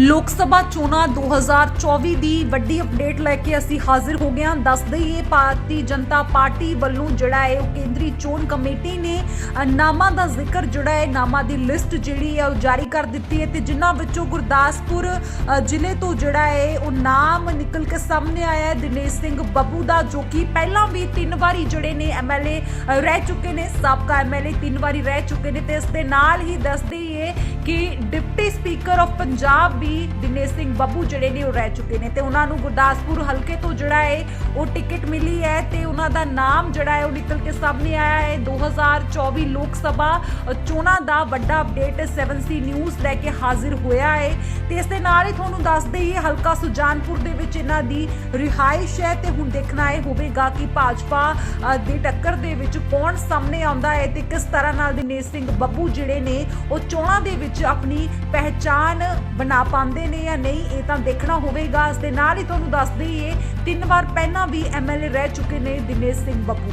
ਲੋਕ ਸਭਾ ਚੋਣਾਂ 2024 ਦੀ ਵੱਡੀ ਅਪਡੇਟ ਲੈ ਕੇ ਅਸੀਂ ਹਾਜ਼ਰ ਹੋ ਗਏ ਹਾਂ। ਦੱਸ ਦਈਏ, ਭਾਰਤੀ ਜਨਤਾ ਪਾਰਟੀ ਵੱਲੋਂ ਜਿਹੜਾ ਹੈ ਉਹ ਕੇਂਦਰੀ ਚੋਣ ਕਮੇਟੀ ਨੇ ਨਾਮਾਂ ਦਾ ਜ਼ਿਕਰ ਜਿਹੜਾ ਹੈ, ਨਾਮਾਂ ਦੀ ਲਿਸਟ ਜਿਹੜੀ ਹੈ ਉਹ ਜਾਰੀ ਕਰ ਦਿੱਤੀ ਹੈ ਤੇ ਜਿਨ੍ਹਾਂ ਵਿੱਚੋਂ ਗੁਰਦਾਸਪੁਰ ਜ਼ਿਲ੍ਹੇ ਤੋਂ ਜਿਹੜਾ ਹੈ ਉਹ ਨਾਮ ਨਿਕਲ ਕੇ ਸਾਹਮਣੇ ਆਇਆ ਹੈ। ਦਿਨੇਸ਼ ਸਿੰਘ ਬੱਬੂ ਦਾ, ਜੋ ਕਿ ਪਹਿਲਾਂ ਵੀ ਤਿੰਨ ਵਾਰੀ ਜਿਹੜੇ ਨੇ ਐਮਐਲਏ ਰਹਿ ਚੁੱਕੇ ਨੇ। ਸਾਬਕਾ ਐਮਐਲਏ ਤਿੰਨ ਵਾਰੀ ਰਹਿ ਚੁੱਕੇ ਨੇ ਤੇ ਇਸ ਦੇ ਨਾਲ ਹੀ ਦੱਸ ਦਈਏ ਕਿ ਡਿਪਟੀ ਸਪੀਕਰ ਆਫ ਪੰਜਾਬ ਵੀ ਦਿਨੇਸ਼ ਸਿੰਘ ਬੱਬੂ ਜਿਹੜੇ ਨੇ ਉਹ ਰਹਿ ਚੁੱਕੇ ਨੇ ਤੇ ਉਹਨਾਂ ਨੂੰ ਗੁਰਦਾਸਪੁਰ ਹਲਕੇ ਤੋਂ ਜਿਹੜਾ ਹੈ ਉਹ ਟਿਕਟ ਮਿਲੀ ਹੈ ਤੇ ਉਹਨਾਂ ਦਾ ਨਾਮ ਜਿਹੜਾ ਹੈ ਉਹ ਨਿਕਲ ਕੇ ਸਾਹਮਣੇ ਆਇਆ ਹੈ। 2024 ਲੋਕ ਸਭਾ ਚੋਣਾਂ ਦਾ ਵੱਡਾ ਅਪਡੇਟ 7C ਨਿਊਜ਼ ਲੈ ਕੇ ਹਾਜ਼ਰ ਹੋਇਆ ਹੈ। ਤੇ ਇਸ ਦੇ ਨਾਲ ਹੀ ਤੁਹਾਨੂੰ ਦੱਸ ਦਈਏ ਹਲਕਾ ਸੁਜਾਨਪੁਰ ਦੇ ਵਿੱਚ ਇਹਨਾਂ ਦੀ ਰਿਹਾਇਸ਼ ਹੈ ਤੇ ਹੁਣ ਦੇਖਣਾ ਇਹ ਹੋਵੇਗਾ ਕਿ ਭਾਜਪਾ ਅ, ਦੀ ਟੱਕਰ ਦੇ ਵਿੱਚ ਕੌਣ ਸਾਹਮਣੇ ਆਉਂਦਾ ਹੈ ਤੇ ਕਿਸ ਤਰ੍ਹਾਂ ਨਾਲ ਦਿਨੇਸ਼ ਸਿੰਘ ਬੱਬੂ ਜਿਹੜੇ ਨੇ ਉਹ ਚੋਣਾਂ ਦੇ ਵਿੱਚ ਆਪਣੀ ਪਹਿਚਾਨ ਬਣਾ ਪਾਉਂਦੇ ਨੇ ਜਾਂ ਨਹੀਂ ਇਹ ਤਾਂ ਦੇਖਣਾ ਹੋਵੇਗਾ। ਇਸ ਦੇ ਨਾਲ ਹੀ ਤੁਹਾਨੂੰ ਦੱਸ ਦਈਏ ਤਿੰਨ ਵਾਰ ਪਹਿਲਾਂ ਪਹਿਲਾਂ ਵੀ ਐਮਐਲਏ ਰਹਿ ਚੁੱਕੇ ਨੇ ਦਿਨੇਸ਼ ਸਿੰਘ ਬੱਬੂ।